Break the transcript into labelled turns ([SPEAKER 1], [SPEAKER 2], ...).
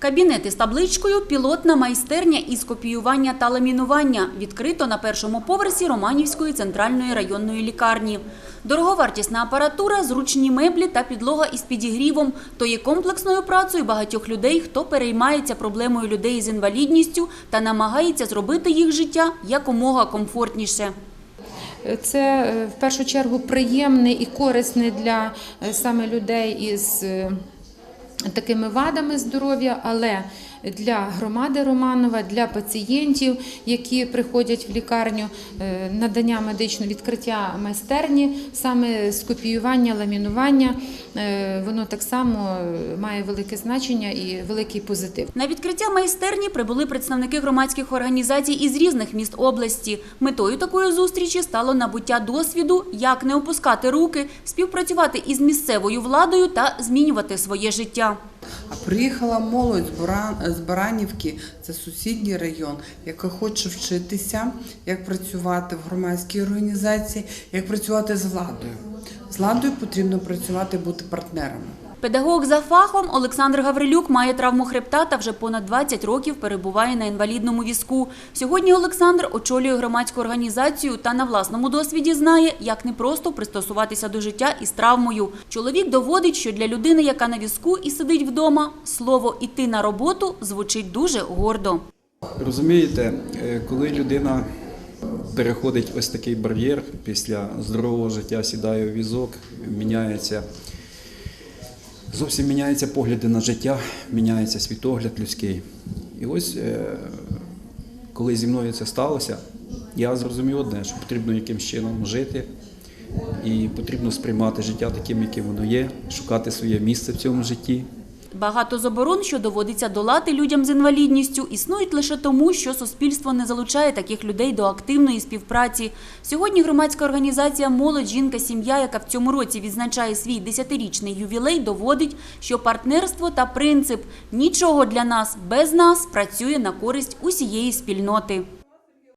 [SPEAKER 1] Кабінет із табличкою Пілотна майстерня із копіювання та ламінування відкрито на першому поверсі Романівської центральної районної лікарні. Дороговартісна апаратура, зручні меблі та підлога із підігрівом то є комплексною працею багатьох людей, хто переймається проблемою людей з інвалідністю та намагається зробити їх життя якомога комфортніше.
[SPEAKER 2] Це е, в першу чергу приємне і корисне для е, саме людей із е, такими вадами здоров'я, але для громади Романова, для пацієнтів, які приходять в лікарню, е, надання медичного відкриття майстерні, саме скопіювання, ламінування, е, воно так само має велике значення і великий позитив.
[SPEAKER 1] На відкриття майстерні прибули представники громадських організацій із різних міст області. Метою такої зустрічі стало набуття досвіду, як не опускати руки, співпрацювати із місцевою владою та змінювати своє життя.
[SPEAKER 3] А приїхала молодь з з Баранівки, це сусідній район, яка хоче вчитися, як працювати в громадській організації, як працювати з владою. З владою потрібно працювати, бути партнерами.
[SPEAKER 1] Педагог за фахом Олександр Гаврилюк має травму хребта та вже понад 20 років перебуває на інвалідному візку. Сьогодні Олександр очолює громадську організацію та на власному досвіді знає, як непросто пристосуватися до життя із травмою. Чоловік доводить, що для людини, яка на візку і сидить вдома, слово іти на роботу звучить дуже гордо.
[SPEAKER 4] Розумієте, е, коли людина переходить ось такий бар'єр після здорового життя, сідає у візок, міняється, зовсім міняються погляди на життя, міняється світогляд людський. І ось е, коли зі мною це сталося, я зрозумів одне, що потрібно якимось чином жити. І потрібно сприймати життя таким, яким воно є, шукати своє місце в цьому житті.
[SPEAKER 1] Багато заборон, що доводиться долати людям з інвалідністю, існують лише тому, що суспільство не залучає таких людей до активної співпраці. Сьогодні громадська організація Молодь, жінка, сім'я, яка в цьому році відзначає свій десятирічний ювілей, доводить, що партнерство та принцип нічого для нас без нас працює на користь усієї спільноти.